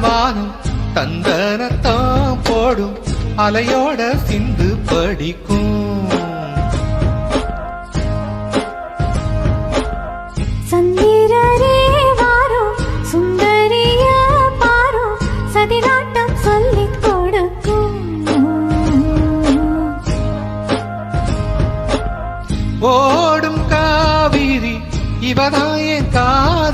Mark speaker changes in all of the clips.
Speaker 1: வானம் தந்தனத்தான் போடும் அலையோட சிந்து படிக்கும்.
Speaker 2: சந்திரரே வாரும் சுந்தரிய பாரும் சதிராட்டம் சொல்லிக் கொடுக்கும்.
Speaker 1: ஓடும் காவிரி இவதாய காதலி.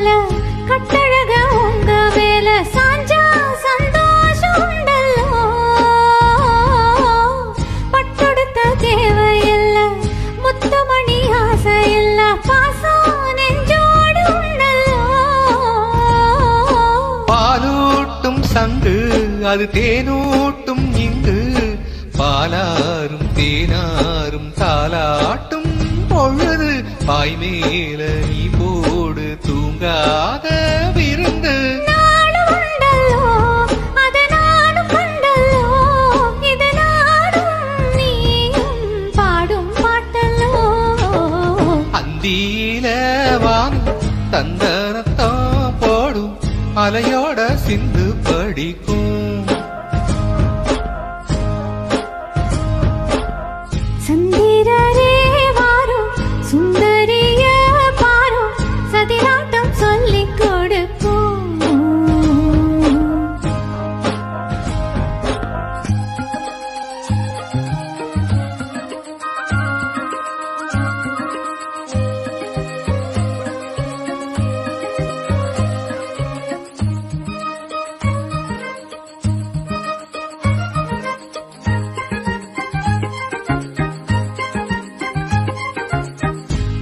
Speaker 2: போல கட்டழக உங்க மேல சாஞ்சா சந்தோஷம் உண்டல்லோ பட்டொடுத்த தேவையில்ல முத்துமணி ஆசை இல்ல பாசம் நெஞ்சோடு உண்டல்லோ
Speaker 1: பாலூட்டும் சங்கு அது தேனூட்டும் இங்கு. பாலாரும் தேனாரும் தாலாட்டும் பொழுது பாய் மேல நீ தூங்காத விருந்து வானம் தந்தனத்தான் போடும் அலையோட சிந்து படிக்கும்.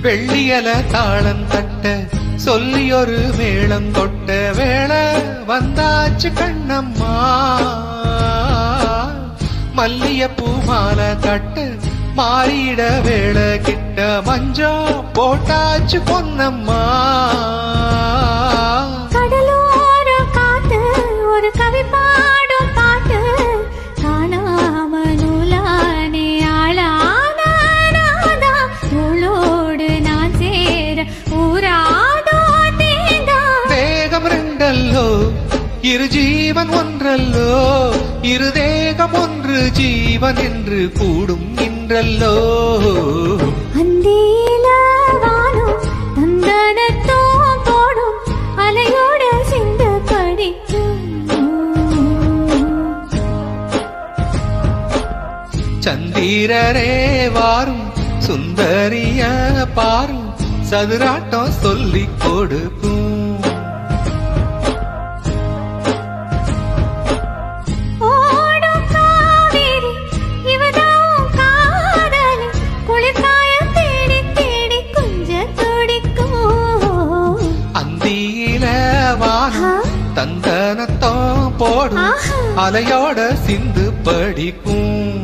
Speaker 1: வெள்ளியல தாளம் தட்ட சொல்லி ஒரு மேளம் தொட்ட வேளை வந்தாச்சு கண்ணம்மா. மல்லிய பூமாலை கட்ட மாறிட வேளை கிட்ட மஞ்சம் போட்டாச்சு பொன்னம்மா. இரு ஜீவன் ஒன்றல்லோ இரு தேகம் ஒன்று ஜீவன் என்று கூடும்
Speaker 2: படிக்கும்.
Speaker 1: சந்திரரே வாரும் சுந்தரிய பாரும் சதுராட்டம் சொல்லிக் கொடுக்கும். போடும். அலையோட சிந்து படிக்கும்